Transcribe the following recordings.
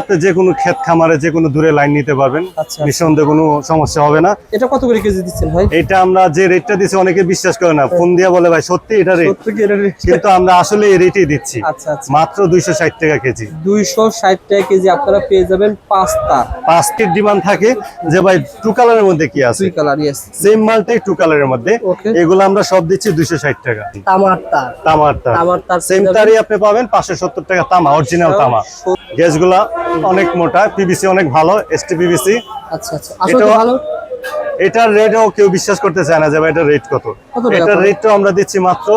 আপনি যে কোনো ক্ষেত খামারে যে কোনো দূরে লাইন নিতে পারবেন। আচ্ছা। নিঃসন্দেহে কোনো সমস্যা হবে না। এটা কত করে কেজি দিচ্ছেন ভাই? এটা আমরা যে রেটটা দিচ্ছি অনেকে বিশ্বাস করে না। ফোন দিয়ে বলে ভাই সত্যি এটা রেট? কিন্তু আমরা আসলে এই রেটই দিচ্ছি। আচ্ছা আচ্ছা। মাত্র দুইশো ষাট টাকা কেজি। দুইশো ষাট টাকা কেজি আপনারা পেয়ে যাবেন পাঁচটা পাঁচ ফিট ডিমান্ড থাকে যে ভাই টু কালারের মধ্যে কি আছে? দুই কালার ইয়েস সেম মালটাই টু কালারের মধ্যে। এগুলো আমরা সব দিচ্ছি দুইশো ষাট টাকা। তামার তার। তামার তার। তামার তার সেম তারই আপনি পাবেন পাঁচশো সত্তর টাকা তামা অরিজিনাল তামা। গ্যাসগুলা অনেক মোটা পিবিসি অনেক ভালো এসটি পিবিসি আচ্ছা আচ্ছা। ভালো? এটার রেটও কেউ বিশ্বাস করতে চায় না যে এটা এটার রেট কত। এটা এটার পড়ে? রেটটা আমরা দিচ্ছি মাত্র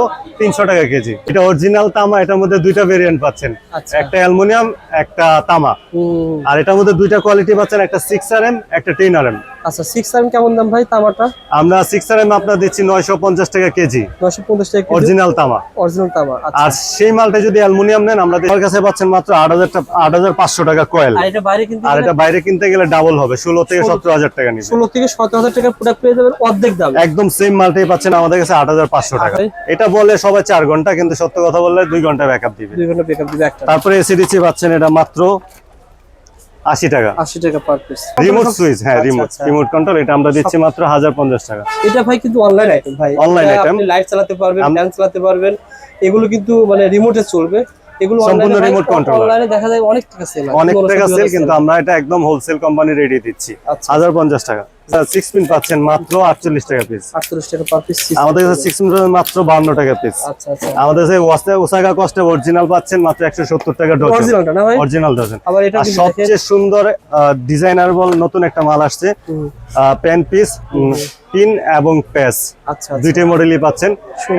তিনশো টাকা কেজি। এটা অরিজিনাল তামা এটার মধ্যে দুইটা ভেরিয়েন্ট পাচ্ছেন। আচ্ছা। একটা অ্যালুমিনিয়াম একটা তামা। আর এটার মধ্যে দুইটা কোয়ালিটি পাচ্ছেন একটা সিক্স আর এম একটা টেন আর এম আচ্ছা সিক্স আর্ম কেমন দাম ভাই তামাটা? আমরা সিক্স আর এম আপনার দিচ্ছি নয়শো পঞ্চাশ টাকা কেজি। নশো পঞ্চাশ টাকা অরিজিনাল তামা। অরিজিনাল তামা আচ্ছা। আর সেই মালটা যদি অ্যালুমিনিয়াম নেন আমরা আমার কাছে পাচ্ছেন মাত্র আট হাজার আট হাজার পাঁচশো টাকা কয়েল আর এটা বাইরে কিন্তু গেলে? ডাবল হবে ষোলো থেকে সতেরো হাজার টাকা নিবে। ষোলো থেকে সতেরো হাজার টাকার প্রোডাক্ট পেয়ে যাবেন অর্ধেক দাম। একদম সেম মালটাই পাচ্ছেন আমাদের কাছে আট হাজার পাঁচশো টাকা। এটা বলে সবাই চার ঘণ্টা কিন্তু সত্য কথা বললে দুই ঘণ্টা ব্যাকআপ দিবে। দুই ঘণ্টা বেকআপ দিবে একটা। তারপরে দিচ্ছি পাচ্ছেন এটা মাত্র আশি টাকা। আশি টাকা পার পিস রিমোট সুইচ হ্যাঁ রিমোট। রিমোট কন্ট্রোল এটা আমরা দিচ্ছি মাত্র হাজার পঞ্চাশ টাকা। এটা ভাই কিন্তু অনলাইন আইটেম ভাই। অনলাইন আপনি লাইট চালাতে পারবেন ফ্যান চালাতে পারবেন। এগুলো কিন্তু মানে রিমোটে চলবে। এগুলো সম্পূর্ণ remote control। অনলাইনে দেখা যায় অনেক টাকা সেল অনেক টাকা সেল কিন্তু আমরা এটা একদম হোলসেল কোম্পানি দিচ্ছি। আচ্ছা। টাকা। পিন পাচ্ছেন মাত্র আটচল্লিশ টাকা পিস আটচল্লিশ টাকা পার পিস আমাদের কাছে সিক্স পিন মাত্র টাকা পিস আচ্ছা আচ্ছা। আমাদের কাছে ওয়াসা ওসাকা কস্টে অরিজিনাল পাচ্ছেন মাত্র একশো সত্তর টাকা ডজন অরিজিনালটা না ভাই? অরিজিনাল ডজন আবার এটা আর কিন্তু সবচেয়ে সুন্দর ডিজাইনারবল নতুন একটা মাল আসছে পেন পিস পিন এবং প্যাস আচ্ছা আচ্ছা। দুইটাই মডেলই পাচ্ছেন।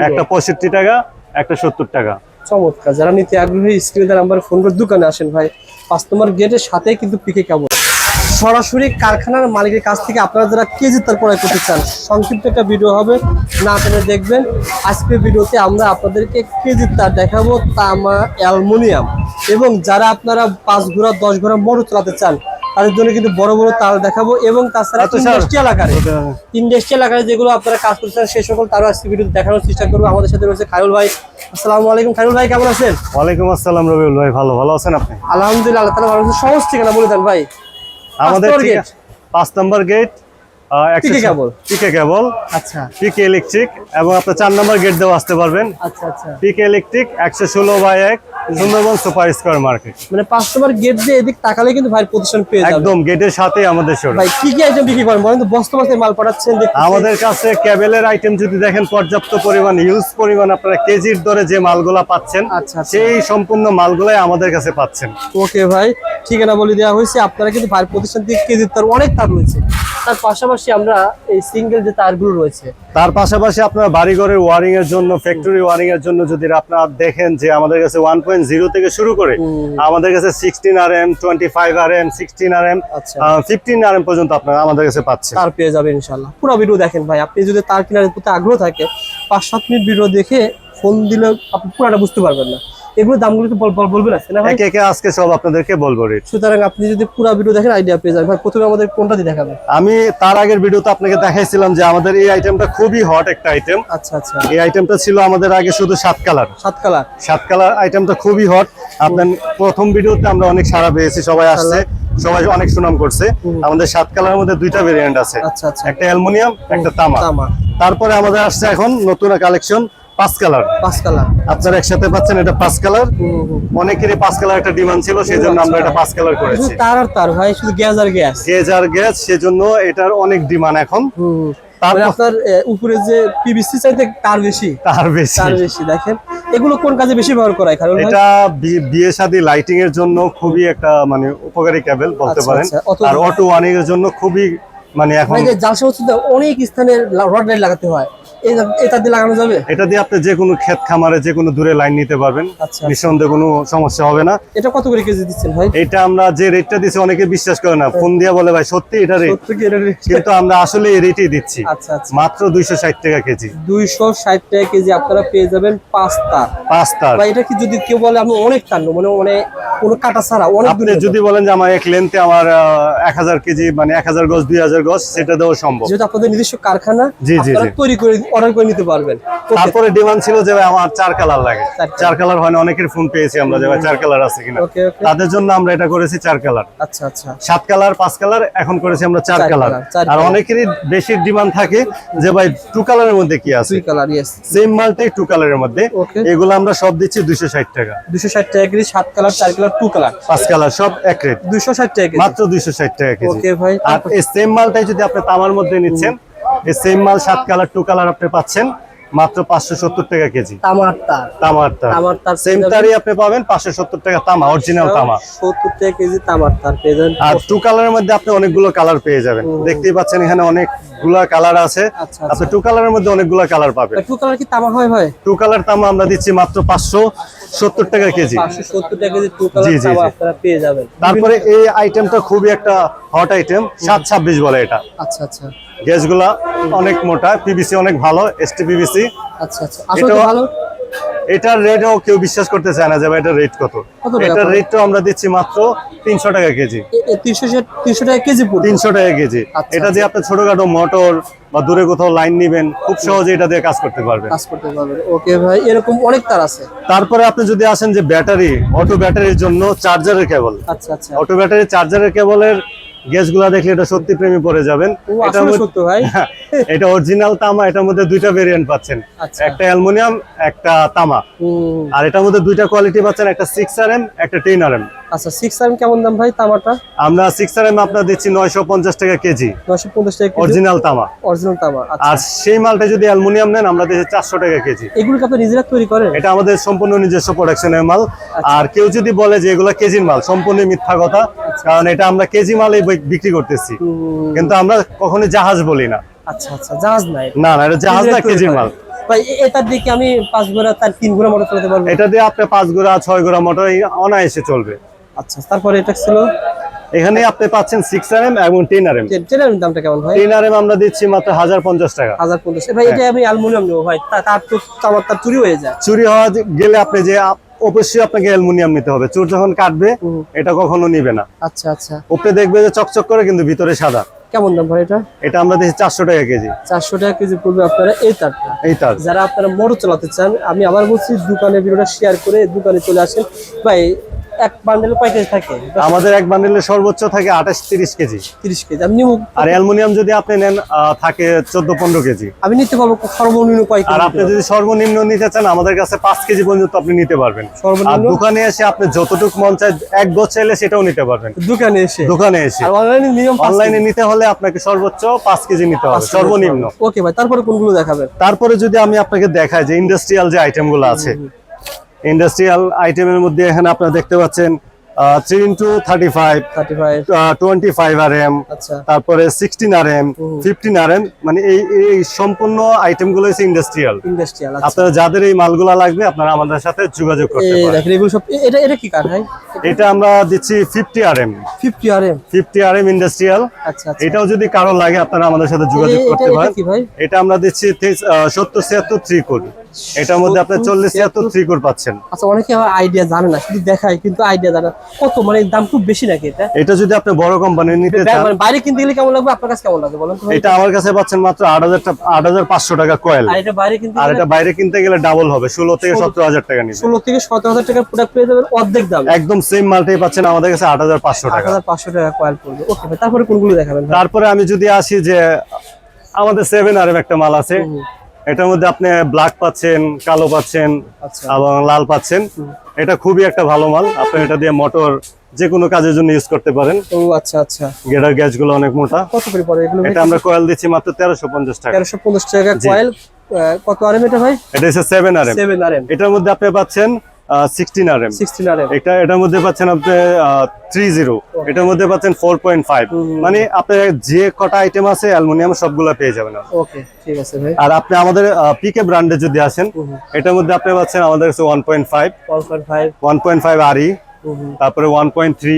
একটা পঁয়ষট্টি টাকা একটা সত্তর টাকা। চমৎকার। যারা নিতে আগ্রহী স্ক্রিনে নাম্বার ফোন করে দোকানে আসেন ভাই পাঁচ নম্বর গেটের সাথে কিন্তু পিকে কেমন সরাসরি কারখানার মালিকের কাছ থেকে আপনারা যারা কেজি তার ক্রয় করতে চান সংক্ষিপ্ত একটা ভিডিও হবে না আপনারা দেখবেন। আজকের ভিডিওতে আমরা আপনাদেরকে কেজি তার দেখাবো তামা অ্যালুমিনিয়াম। এবং যারা আপনারা পাঁচ ঘোড়া দশ ঘোড়া মোটর চালাতে চান তাদের জন্য কিন্তু বড় বড় তার দেখাবো এবং তাছাড়া আচ্ছা। ইন্ডাস্ট্রিয়াল আকারে। ইন্ডাস্ট্রিয়াল আকারে যেগুলো আপনারা কাজ করছেন সেই সকল তারও আজকে ভিডিও দেখানোর চেষ্টা করব। আমাদের সাথে রয়েছে খায়রুল ভাই আসসালামু আলাইকুম খাইরুল ভাই কেমন আছেন? ওয়ালাইকুম আসসালাম রবিউল ভাই ভালো ভালো আছেন আপনি? আলহামদুলিল্লাহ আল্লাহ তালা মানুষের সহজ ঠিকানা বলে দেন ভাই। আমাদের পাঁচ নম্বর গেট পিকে কেবল? পিকে কেবল আচ্ছা। পিকে ইলেকট্রিক এবং আপনার চার নম্বর গেট দেওয়া আসতে পারবেন। আচ্ছা আচ্ছা। পিকে ইলেকট্রিক একশো ষোলো বাই এক। Sundarban super square market. মানে পাঁচ নম্বর গেট দিয়ে এদিক তাকালে কিন্তু ভাই প্রতিষ্ঠান পেয়ে যাবে। একদম গেটের সাথে আমাদের শোরুম ভাই কি কি আইটেম বিক্রি করেন বলেন তো? বস্তা বস্তায় মাল পাঠাচ্ছেন। আমাদের কাছে ক্যাবেলের আইটেম যদি দেখেন পর্যাপ্ত পরিমাণ ইউজ পরিমাণ আপনারা কেজির দরে যে মালগুলা পাচ্ছেন আচ্ছা, আচ্ছা। সেই সম্পূর্ণ মালগুলাই আমাদের কাছে পাচ্ছেন। ওকে ভাই ঠিকানা বলে দেওয়া হয়েছে। আপনারা কিন্তু ভাই প্রতিষ্ঠান থেকে কেজির তার অনেক তার রয়েছে। তার পাশাপাশি আমরা এই সিঙ্গেল যে তারগুলো রয়েছে। তার পাশাপাশি আপনার বাড়িঘরের ওয়ারিং এর জন্য ফ্যাক্টরি ওয়ারিং এর জন্য যদি আপনারা দেখেন যে আমাদের কাছে ওয়ান পয়েন্ট জিরো থেকে শুরু করে আমাদের কাছে sixteen R M twenty five R M sixteen R M আচ্ছা। ফিফটিন আর এম পর্যন্ত আপনারা আমাদের কাছে পাচ্ছেন। তার পেয়ে যাবে ইনশাল্লাহ পুরো ভিডিও দেখেন ভাই আপনি যদি তার কেনার প্রতি আগ্রহ থাকে পাঁচ সাত মিনিট ভিডিও দেখে ফোন দিলে আপনি পুরোটা বুঝতে পারবেন না। এগুলো দামগুলো তো বল- বল- বলবেন আছে না একে একে আজকে সব আপনাদেরকে বলব রেট সুতরাং আপনি যদি পুরো ভিডিও দেখেন আইডিয়া পেয়ে যাবেন। প্রথমে আমাদের কোনটা দিয়ে দেখাবেন? আমি তার আগের ভিডিওতে আপনাকে দেখাইছিলাম যে আমাদের এই আইটেমটা খুবই হট একটা আইটেম আচ্ছা আচ্ছা। এই আইটেমটা ছিল আমাদের আগে শুধু সাত কালার সাত কালার সাত কালার আইটেমটা খুবই হট আপনার প্রথম ভিডিওতে আমরা অনেক সারা পেয়েছি সবাই আসছে। সবাই অনেক সুনাম করছে। আমাদের সাত কালারের মধ্যে দুইটা ভেরিয়েন্ট আছে। আচ্ছা আচ্ছা। একটা অ্যালুমিনিয়াম একটা তামা। তামা। তারপরে আমাদের আসছে এখন নতুন কালেকশন পাঁচ কালার। পাঁচ কালার। আপনারা একসাথে পাচ্ছেন এটা পাঁচ কালার। অনেকেরই পাঁচ কালার একটা ডিমান্ড ছিল সেই জন্য আমরা এটা পাঁচ কালার করেছি। তার আর তার ভাই শুধু গ্যাস আর গ্যাস। গেজ আর গ্যাস সেজন্য এটার অনেক ডিমান্ড এখন। আপনার উপরে যে পিভিসি চাইতে তার বেশি। তার বেশি। তার বেশি দেখেন। এগুলো কোন কাজে বেশি ব্যবহার করা হয়? কারণ এটা বিয়ে শাদী লাইটিং এর জন্য খুবই একটা মানে উপকারী কেবল বলতে আচ্ছা, পারেন। আচ্ছা, আর অটো ওয়ানিং এর জন্য খুবই মানে এখন যে জালসা হচ্ছে অনেক স্থানে রড লাইট লাগাতে হয়। এটা দিয়ে লাগানো যাবে? এটা দিয়ে আপনি যে কোনো ক্ষেত খামারে যে কোনো দূরে লাইন নিতে পারবেন। আচ্ছা। নিঃসন্দেহে কোনো সমস্যা হবে না। এটা কত করে কেজি দিচ্ছেন ভাই? এটা আমরা যে রেটটা দিচ্ছি অনেকে বিশ্বাস করে না। ফোন দিয়ে বলে ভাই সত্যি এটা রেট সত্তর কি এটা rate? কিন্তু আমরা আসলে এই রেটই দিচ্ছি। আচ্ছা আচ্ছা। মাত্র দুইশো ষাট টাকা কেজি। দুইশো ষাট টাকা কেজি আপনারা পেয়ে যাবেন পাঁচ তার পাঁচ তার এটা কি যদি কেউ বলে আমি অনেক টানো মানে মানে কোনো কাটা ছাড়া অনেক যদি বলেন যে আমার এক লেন্থে আমার এক হাজার কেজি মানে এক হাজার গজ দুই হাজার গজ সেটা দেওয়া সম্ভব। যেহেতু আপনাদের নিজস্ব কারখানা জি, জি, তৈরি করে অর্ডার করে নিতে পারবেন। তারপরে ডিমান্ড ছিল যে ভাই আমার চার কালার লাগে। চার কালার হয় না অনেকের ফোন পেয়েছি আমরা যে ভাই চার কালার আছে কিনা। তাদের জন্য আমরা এটা করেছি চার কালার আচ্ছা আচ্ছা। সাত কালার পাঁচ কালার এখন করেছি আমরা চার কালার আর অনেকেরই বেশি ডিমান্ড থাকে যে ভাই টু কালারের মধ্যে কি আছে? সেম মালটাই টু কালারের মধ্যে। এগুলো আমরা সব দিচ্ছি দুইশো ষাট টাকা। দুশো ষাট টাকা কেজি সাত কালার চার কালার টু কালার পাঁচ কালার সব এক রেট দুশো ষাট টাকা কেজি। মাত্র দুইশো ষাট টাকা কেজি। ওকে ভাই। আর এই সেম মালটাই যদি আপনি তামার মধ্যে নিচ্ছেন এই সেম মাল সাত কালার টু কালার আপনি পাচ্ছেন। মাত্র পাঁচশো সত্তর টাকা কেজি। তামার তার তামার তার তামার তার সেম তারই আপনি পাবেন পাঁচশো সত্তর টাকা তামা অরিজিনাল তামা। সত্তর টাকা কেজি তামার তার পেয়ে যাবেন। আর টু কালারের মধ্যে আপনি অনেকগুলো কালার পেয়ে যাবেন। দেখতেই পাচ্ছেন এখানে অনেকগুলো কালার আছে। আচ্ছা আপনি টু কালারের মধ্যে অনেকগুলো কালার পাবেন। টু কালার কি তামা হয় ভাই টু কালার তামা আমরা দিচ্ছি মাত্র পাঁচশো সত্তর টাকা কেজি। সত্তর টাকা কেজি জি, জি, আপনারা পেয়ে যাবেন। তারপরে এই আইটেমটা খুবই একটা হট আইটেম সাত ছাব্বিশ বলে এটা। আচ্ছা আচ্ছা। গ্যাসগুলা অনেক মোটা পিবিসি অনেক ভালো এসটি পিবিসি আচ্ছা আচ্ছা। আসলে ভালো? এটার রেটও কেউ বিশ্বাস করতে চায় না যে ভাই এটার রেট কত। এটার? রেটও আমরা দিচ্ছি মাত্র তিনশো টাকা কেজি। তিনশো টাকা কেজি তিনশো টাকা কেজি। আচ্ছা, এটা দিয়ে আপনি ছোটখাটো মোটর বা দূরে কোথাও লাইন নিবেন খুব সহজে এটা দিয়ে কাজ করতে পারবেন। কাজ করতে পারবেন। ওকে ভাই এরকম অনেক তার আছে। তারপরে আপনি যদি আসেন যে ব্যাটারি অটো ব্যাটারির জন্য চার্জারের কেবল আচ্ছা আচ্ছা। অটো ব্যাটারি চার্জারের কেবলের গ্যাসগুলা দেখলে এটা সত্যি প্রেমে পড়ে যাবেন। ভাই। এটা অরিজিনাল তামা এটার মধ্যে দুইটা ভেরিয়েন্ট পাচ্ছেন। আচ্ছা। একটা অ্যালুমিনিয়াম একটা তামা। আর এটার মধ্যে দুইটা কোয়ালিটি পাচ্ছেন একটা সিক্স আর এম একটা টেন আর এম আচ্ছা সিক্স আর্ম কেমন দাম ভাই তামাটা? আমরা সিক্স আর আপনার দিচ্ছি নয়শো পঞ্চাশ টাকা কেজি। নশো পঞ্চাশ টাকা অরিজিনাল তামা। অরিজিনাল তামা আচ্ছা। আর সেই মালটা যদি অ্যালুমিনিয়াম নেন আমরা দিচ্ছি চারশো টাকা কেজি। এগুলো কি আপনি নিজেরা তৈরি করেন? এটা আমাদের সম্পূর্ণ নিজস্ব প্রোডাকশনের মাল। আর কেউ যদি বলে যে এগুলো কেজির মাল সম্পূর্ণ মিথ্যা কথা কারণ এটা আমরা কেজি মালে বিক্রি করতেছি। কিন্তু আমরা কখনোই জাহাজ বলি না। আচ্ছা আচ্ছা জাহাজ নাই না না এটা জাহাজ না কেজির মাল। ভাই এ- এটার দিকে আমি পাঁচ ঘোড়া তার তিন ঘোড়া মোটর চালাতে পারব? এটা দিয়ে আপনি পাঁচ গোড়া ছয় গোড়া মোটর অনায়াসে চলবে। আচ্ছা তারপরে এটা ছিল? এখানে আপনি পাচ্ছেন সিক্স আর এম এবং টেন আর এম ট্রেনের দামটা কেমন ভাই? টেন আর এম আমরা দিচ্ছি মাত্র হাজার পঞ্চাশ টাকা। হাজার পঞ্চাশ। ভাই এটা আমি অ্যালুমিনিয়াম নেব ভাই। তার তো তামার তার চুরি হয়ে যায়। চুরি হওয়া গেলে আপনি যে অবশ্যই আপনাকে অ্যালুমিনিয়াম নিতে হবে। চুর যখন কাটবে এটা কখনো নিবে না। আচ্ছা আচ্ছা। উপরে দেখবে যে চকচক করে কিন্তু ভিতরে সাদা। কেমন দাম ভাই এটা? এটা আমরা দিচ্ছি চারশো টাকা কেজি। চারশো টাকা কেজি পড়বে আপনারা এই তারটা। এই তার। যারা আপনারা মোটর চালাতে চান আমি আবার বলছি দোকানে ভিডিওটা শেয়ার করে দোকানে চলে আসেন। ভাই এক বান্ডেল কয় থাকে। আমাদের এক বান্ডেলে সর্বোচ্চ থাকে আঠাশ তিরিশ কেজি। তিরিশ কেজি। আমি নিব আর অ্যালুমিনিয়াম যদি আপনি নেন থাকে চোদ্দ পনেরো কেজি। আমি নিতে পারব সর্বনিম্ন কয় আর আপনি যদি সর্বনিম্ন নিতে চান আমাদের কাছে পাঁচ কেজি পর্যন্ত আপনি নিতে পারবেন। আর দোকানে এসে আপনি যতটুকু মন চায় এক গজ চাইলে সেটাও নিতে পারবেন। দোকানে এসে? দোকানে এসে। অনলাইনে মিনিমাম অনলাইনে নিতে হলে আপনাকে সর্বোচ্চ পাঁচ কেজি নিতে হবে সর্বনিম্ন। ওকে ভাই তারপরে কোনগুলো দেখাবেন? তারপরে যদি আমি আপনাকে দেখাই যে ইন্ডাস্ট্রিয়াল যে আইটেমগুলো আছে ইন্ডাস্ট্রিয়াল আইটেমের মধ্যে এখানে আপনারা দেখতে পাচ্ছেন three into thirty five twenty five R M আচ্ছা। তারপরে sixteen R M fifteen R M মানে এই এই সম্পূর্ণ আইটেমগুলো হচ্ছে ইন্ডাস্ট্রিয়াল ইন্ডাস্ট্রিয়াল আপনারা যাদের এই মালগুলা লাগবে আপনারা আমাদের সাথে যোগাযোগ করতে পারেন। এগুলো সব এটা এটা কি কাঠ ভাই? এটা আমরা দিচ্ছি fifty R M fifty R M fifty R M industrial এটাও যদি কারও লাগে আপনারা আমাদের সাথে যোগাযোগ করতে পারেন। এটা আমরা দিচ্ছি সত্তর ছিয়াত্তর থ্রি কোড এটার মধ্যে আপনি 70, চল্লিশ ছিয়াত্তর থ্রি কোড পাচ্ছেন। আচ্ছা অনেকে আইডিয়া জানে না শুধু দেখায় কিন্তু আইডিয়া জানে। কত মানে দাম খুব বেশি নাকি এটা? এটা যদি আপনি বড় কোম্পানি নিতে চান মানে বাইরে কিনতে গেলে কেমন লাগবে? আপনার কাছে কেমন লাগবে বলেন তো এটা আমার কাছে পাচ্ছেন মাত্র আট হাজার আট হাজার পাঁচশো টাকা কয়েল আর এটা বাইরে কিনতে আর গেলে এটা বাইরে কিনতে গেলে ডাবল হবে ষোলো থেকে সতেরো হাজার টাকা নিবে। ষোলো থেকে সতেরো হাজার টাকার প্রোডাক্ট পেয়ে যাবেন অর্ধেক দাম। একদম সেম মালটাই পাচ্ছেন আমাদের কাছে আট হাজার পাঁচশো আট টাকা পাঁচশো টাকা কয়েল পড়বে। ওকে তারপরে কোনগুলো দেখাবেন তারপরে আমি যদি আসি যে আমাদের সেভেন আর একটা মাল আছে। এটার মধ্যে আপনি ব্ল্যাক পাচ্ছেন কালো পাচ্ছেন আচ্ছা। এবং লাল পাচ্ছেন। এটা খুবই একটা ভালো মাল। আপনি এটা দিয়ে মোটর যে কোনো কাজের জন্য ইউজ করতে পারেন। ও আচ্ছা আচ্ছা। গেটার গ্যাসগুলো অনেক মোটা। কত করে পড়ে? এগুলো এটা আমরা কয়েল দিচ্ছি মাত্র তেরোশো পঞ্চাশ টাকা। তেরোশো পঞ্চাশ টাকা কয়েল কত আর এম এটা ভাই? এটা হচ্ছে সেভেন আর এম। সেভেন আর এটার মধ্যে আপনি পাচ্ছেন sixteen R M sixteen R M এটা এটার মধ্যে পাচ্ছেন আপনি থ্রি জিরো এটার মধ্যে পাচ্ছেন ফোর পয়েন্ট ফাইভ মানে আপনার যে কটা আইটেম আছে অ্যালুমিনিয়াম সবগুলো পেয়ে যাবেন ওকে ঠিক আছে ভাই। আর আপনি আমাদের পিকে ব্র্যান্ডে যদি আসেন এটার মধ্যে আপনি পাচ্ছেন আমাদের কাছে one point five one point five আর ই তারপরে ওয়ান পয়েন্ট থ্রি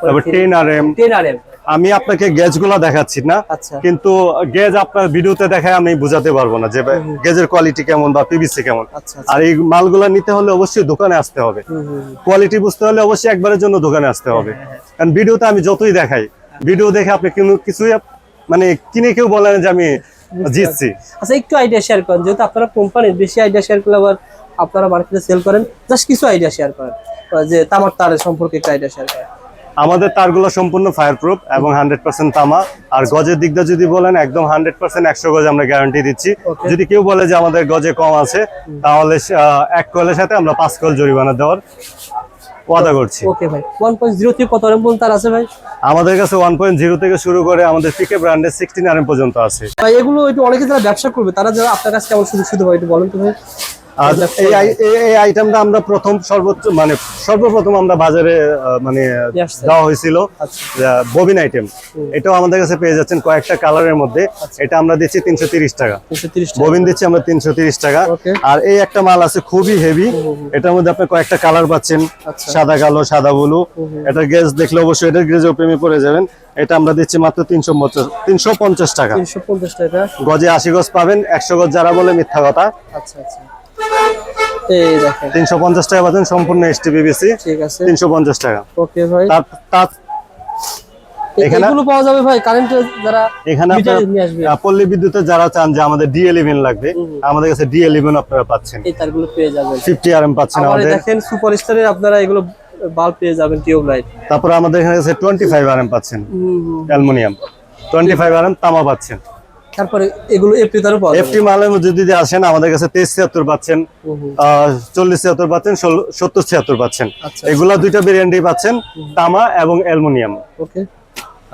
তারপর ten R M ten R M আমি আপনাকে গেজগুলো দেখাচ্ছি না আচ্ছা। কিন্তু গেজ আপনার ভিডিওতে দেখায় আমি বুঝাতে পারব না যে গেজের কোয়ালিটি কেমন বা পিভিসি কেমন। আচ্ছা আচ্ছা। আর এই মালগুলো নিতে হলে অবশ্যই দোকানে আসতে হবে। কোয়ালিটি বুঝতে হলে অবশ্যই একবারের জন্য দোকানে আসতে হবে। কারণ ভিডিওতে আমি যতই দেখাই ভিডিও দেখে আপনি কোনো কিছুই মানে কিনে কেউ বলেন যে আমি জিতছি। আচ্ছা একটু আইডিয়া শেয়ার করেন। যেহেতু আপনারা কোম্পানির বেশি আইডিয়া শেয়ার করলে আবার আপনারা মার্কেটে সেল করেন জাস্ট কিছু আইডিয়া শেয়ার করেন। যে তামার তারের সম্পর্কে একটু আইডিয়া শেয়ার করেন। আমাদের তারগুলো সম্পূর্ণ ফায়ার প্রুফ এবং হান্ড্রেড পার্সেন্ট তামা। আর গজের দিকটা যদি বলেন একদম হান্ড্রেড পার্সেন্ট একশো গজ আমরা গ্যারান্টি দিচ্ছি। যদি কেউ বলে যে আমাদের গজে কম আছে তাহলে এক কলের সাথে আমরা পাঁচ কল জরিমানা দেওয়ার ওয়াদা করছি। ওকে ভাই। থেকে কত আছে ভাই? আমাদের কাছে ওয়ান পয়েন্ট জিরো থেকে শুরু করে আমাদের পিকে ব্র্যান্ডের পর্যন্ত আছে। ভাই এগুলো একটু অনেকে যারা ব্যবসা করবে তারা যারা আপনার কাছে কেমন সুযোগ সুবিধা পাবে একটু বলেন তো ভাই। আর এই আইটেমটা আমরা প্রথম সর্বোচ্চ মানে সর্বপ্রথম আমরা বাজারে মানে দেওয়া হয়েছিল আচ্ছা। ববিন আইটেম এটাও আমাদের কাছে পেয়ে যাচ্ছেন কয়েকটা কালারের মধ্যে। এটা আমরা দিচ্ছি তিনশো তিরিশ টাকা। ববিন দিচ্ছি আমরা তিনশো তিরিশ টাকা। আর এই একটা মাল আছে খুবই হেভি এটার মধ্যে আপনি কয়েকটা কালার পাচ্ছেন। আচ্ছা। সাদা কালো সাদা ব্লু এটা গ্রেজ দেখলে অবশ্যই এটার গ্রেজেও প্রেমে পড়ে যাবেন। এটা আমরা দিচ্ছি মাত্র তিনশো পঞ্চাশ তিনশো পঞ্চাশ টাকা। তিনশো পঞ্চাশ টাকা। গজে আশি গজ পাবেন। একশো গজ যারা বলে মিথ্যা কথা। আচ্ছা আচ্ছা। এই দেখেন। তিনশো পঞ্চাশ টাকা পাচ্ছেন সম্পূর্ণ এসটি বিবিসি ঠিক আছে। তিনশো পঞ্চাশ টাকা। ওকে ভাই। তার তার এখানে- এগুলো পাওয়া যাবে ভাই কারেন্টে যারা এখানে আপনারা নিয়ে আসবে। আহ, পল্লী বিদ্যুতের যারা চান যে আমাদের ডি ইলেভেন লাগবে আমাদের কাছে ডি ইলেভেন আপনারা পাচ্ছেন। এই তারগুলো পেয়ে যাবেন। ফিফটি আর এম পাচ্ছেন আমাদের। দেখেন সুপার স্টারের আপনারা এগুলো বাল্ব পেয়ে যাবেন টিউব লাইট তারপরে আমাদের এখানে টোয়েন্টি ফাইভ আর এম পাচ্ছেন। Aluminium. Twenty five R M তামা পাচ্ছেন। তারপরে এগুলো এফটি তারও পাওয়া এফটি মালের মধ্যে যদি আসেন আমাদের কাছে তেইশ ছিয়াত্তর পাচ্ছেন। চল্লিশ ছিয়াত্তর পাচ্ছেন সত্তর ছিয়াত্তর পাচ্ছেন। আচ্ছা এগুলা দুইটা ভেরিয়েন্টই পাচ্ছেন তামা এবং অ্যালুমিনিয়াম। ওকে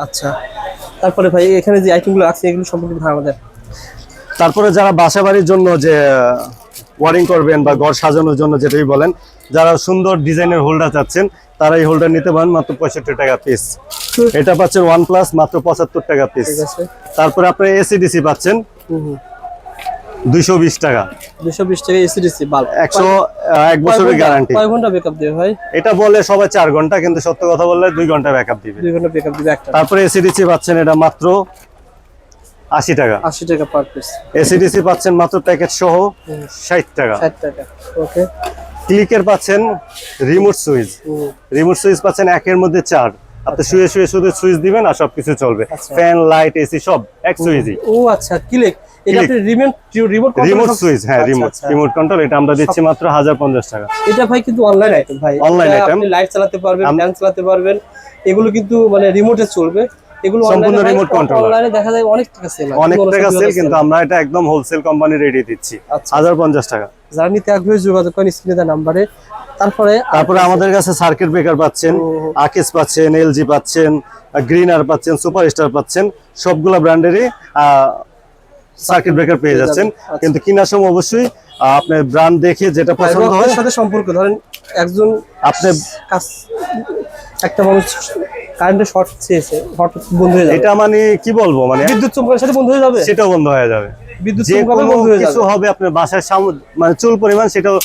আচ্ছা। তারপরে ভাই এখানে যে আইটেমগুলো আছে এগুলো সম্পর্কে ধারণা দেন। তারপরে যারা বাসা বাড়ির জন্য যে ওয়ারিং করবেন বা ঘর সাজানোর জন্য যেটাই বলেন যারা সুন্দর ডিজাইনের হোল্ডার চাচ্ছেন তারা এই হোল্ডার নিতে পারেন মাত্র পঁয়ষট্টি টাকা পিস এটা পাচ্ছেন ওয়ান প্লাস মাত্র পঁচাত্তর টাকা পিস তারপরে আপনি এসিডিসি পাচ্ছেন হুম হুম। দুইশো বিশ টাকা। দুশো বিশ টাকা এসিডিসি বাল্ব একশো এক বছরের গ্যারান্টি কয় ঘণ্টা বেকআপ দেবে ভাই? এটা বলে সবাই চার ঘণ্টা কিন্তু সত্য কথা বললে দুই ঘণ্টা ব্যাকআপ দিবে। দুই ঘণ্টা বেকআপ দিবে একটা। তারপরে এসিডিসি পাচ্ছেন এটা মাত্র আশি টাকা। আশি টাকা পার পিস এসিডিসি পাচ্ছেন মাত্র প্যাকেট সহ ষাট টাকা। ষাট টাকা ওকে ক্লিকের পাচ্ছেন রিমোট সুইচ। রিমোট সুইচ পাচ্ছেন একের মধ্যে চার। আপনি শুয়ে শুয়ে শুধু সুইচ দিবেন আর সবকিছু চলবে। আচ্ছা। ফ্যান লাইট এসি সব এক সুইচই। ও আচ্ছা ক্লিক। এটা আপনি রিমোট রিমোট রিমোট সুইচ হ্যাঁ রিমোট। আচ্ছা। রিমোট কন্ট্রোল এটা আমরা দিচ্ছি মাত্র হাজার পঞ্চাশ টাকা। এটা ভাই কিন্তু অনলাইন আইটেম ভাই। আপনি লাইট চালাতে পারবেন আম- ফ্যান চালাতে পারবেন। এগুলো কিন্তু মানে রিমোটে চলবে। এগুলো সম্পূর্ণ। অনলাইনে দেখা যায় অনেক টাকা সেল অনেক টাকা সেল কিন্তু আমরা এটা একদম হোলসেল কোম্পানি রেডি দিচ্ছি। আচ্ছা। হাজার পঞ্চাশ টাকা। যারা নিতে আগ্রহী যোগাযোগ করেন স্ক্রিনে নাম্বারে তারপরে তারপরে আমাদের কাছে সার্কিট ব্রেকার পাচ্ছেন ও। আকেস পাচ্ছেন এলজি পাচ্ছেন গ্রিনার পাচ্ছেন সুপার স্টার পাচ্ছেন সবগুলা ব্র্যান্ডেরই সার্কিট ব্রেকার পেয়ে যাচ্ছেন। কিন্তু কেনার সময় অবশ্যই আপনার ব্র্যান্ড দেখে যেটা পছন্দ হয় সাথে সম্পর্ক ধরেন একজন আপনি একটা মানুষ কারেন্টের শর্ট চেয়েছে হঠাৎ বন্ধ হয়ে যাবে। এটা মানে কি বলব মানে বিদ্যুৎ চমকানোর সাথে বন্ধ হয়ে যাবে? সেটা বন্ধ হয়ে যাবে। বিদ্যুৎ হয়ে কিছু হবে আপনার বাসার সামনে মানে চুল পরিমাণ সেটাও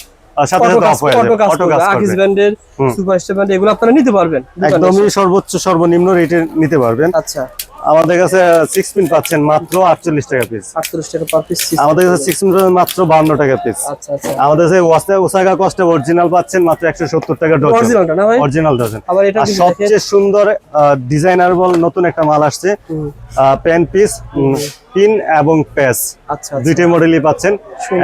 সাথে সাথে অফ হয়ে অটো কাজ করবে আকিস ব্র্যান্ডের হুম। ব্র্যান্ড এগুলো আপনারা নিতে পারবেন একদমই সর্বোচ্চ সর্বনিম্ন রেটে নিতে পারবেন। আচ্ছা। আমাদের কাছে সিক্স পিন পাচ্ছেন মাত্র আটচল্লিশ টাকা পিস আটচল্লিশ টাকা পার পিস আমাদের কাছে সিক্স পিন মাত্র বান্ন টাকা পিস আচ্ছা আচ্ছা। আমাদের কাছে ওয়াসা ওসাকা কস্টে অরিজিনাল পাচ্ছেন মাত্র একশো সত্তর টাকা ডজন অরিজিনালটা না ভাই? অরিজিনাল ডজন আবার এটা আর কিন্তু দেখেন। সবচেয়ে সুন্দর ডিজাইনার বল নতুন একটা মাল আসছে। পেন পিস পিন এবং প্যাস আচ্ছা আচ্ছা। দুইটাই মডেলই পাচ্ছেন।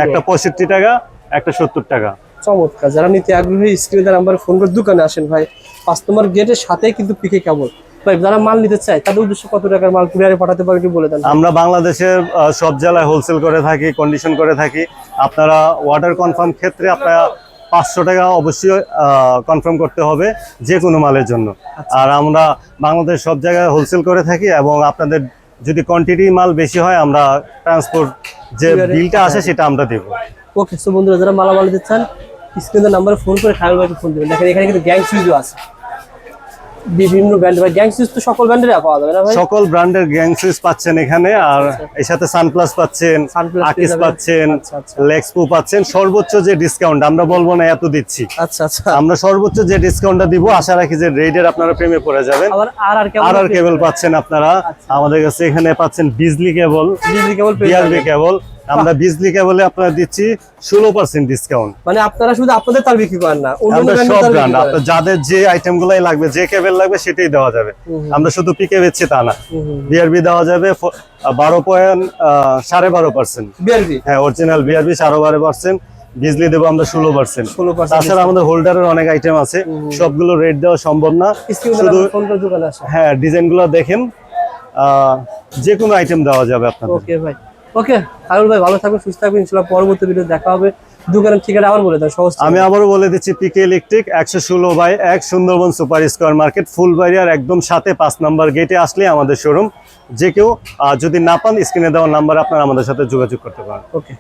একটা পঁয়ষট্টি টাকা একটা সত্তর টাকা। চমৎকার যারা নিতে আগ্রহী স্ক্রিনে নাম্বার ফোন করে দোকানে আসেন ভাই। পাঁচ নম্বর গেটের সাথেই কিন্তু পিকে কেবল। ভাই যারা মাল নিতে চায় তাদের উদ্দেশ্য কত টাকার মাল কুরিয়ারে পাঠাতে পারে একটু বলে দেন। আমরা বাংলাদেশের আহ, সব জেলায় হোলসেল করে থাকি কন্ডিশন করে থাকি। আপনারা ওয়াটার কনফার্ম ক্ষেত্রে আপনারা পাঁচশো টাকা অবশ্যই কনফার্ম করতে হবে যে কোনো মালের জন্য। আচ্ছা। আর আমরা বাংলাদেশ সব জায়গায় হোলসেল করে থাকি এবং আপনাদের যদি কোয়ান্টিটি মাল বেশি হয় আমরা ট্রান্সপোর্ট যে বিলটা আসে সেটা আমরা দেবো। ওকে সো বন্ধুরা যারা মালামাল নিতে চান স্ক্রিনের নাম্বারে ফোন করে খায়াল ভাইকে ফোন দেবেন। দেখেন এখানে কিন্তু গ্যাং সুইচও আছে। বিভিন্ন ব্র্যান্ড ভাই গ্যাং সুইচ তো সকল ব্র্যান্ডের পাওয়া যাবে না ভাই? সকল ব্র্যান্ডের গ্যাং সুইচ পাচ্ছেন এখানে আর এর সাথে সানপ্লাস পাচ্ছেন আকিস পাচ্ছেন আচ্ছা, আচ্ছা। লেক্সপো পাচ্ছেন সর্বোচ্চ যে ডিসকাউন্ট আমরা বলব না এত দিচ্ছি। আচ্ছা আচ্ছা। আমরা সর্বোচ্চ যে ডিসকাউন্টটা দিব আশা রাখি যে রেডের আপনারা প্রেমে পড়ে যাবেন। আর আর কেবল পাচ্ছেন আপনারা। আচ্ছা। আমাদের কাছে এখানে পাচ্ছেন বিজলি কেবল বিজলি কেবল বিআরবি কেবল আমরা বিজলি কেবলে আপনার দিচ্ছি ষোলো পার্সেন্ট ডিসকাউন্ট মানে আপনারা শুধু আপনাদের তার বিক্রি করেন না আমরা সব ব্র্যান্ড। আপনার যাদের যে আইটেম গুলাই লাগবে যে কেবল লাগবে সেটাই দেওয়া যাবে। আমরা শুধু পিকে বেচছি তা না। বিআরবি দেওয়া যাবে বারো পয়েন্ট সাড়ে বারো পার্সেন্ট BRB হ্যাঁ অরিজিনাল বিআরবি সাড়ে বারো পার্সেন্ট বিজলি দেবো আমরা ষোলো পার্সেন্ট 16% তাছাড়া আমাদের হোল্ডারের অনেক আইটেম আছে। সবগুলো রেট দেওয়া সম্ভব না। শুধু হ্যাঁ ডিজাইনগুলো দেখেন। আহ, যে কোনো আইটেম দেওয়া যাবে আপনাদের। ওকে ভাই। ওকে আরুল ভাই ভালো থাকবেন সুস্থ থাকবেন ইনশাআল্লাহ পরবর্তী ভিডিও দেখা হবে। দোকানের ঠিকানা আবার বলে দেন সহজ আমি আবারও বলে দিচ্ছি পিকে ইলেকট্রিক একশো ষোলো বাই এক সুন্দরবন সুপার স্কোয়ার মার্কেট ফুলবাড়িয়ার একদম সাথে পাঁচ নাম্বার গেটে আসলে আমাদের শোরুম যে কেউ যদি না পান স্ক্রিনে দেওয়া নাম্বার আপনারা আমাদের সাথে যোগাযোগ করতে পারেন। ওকে।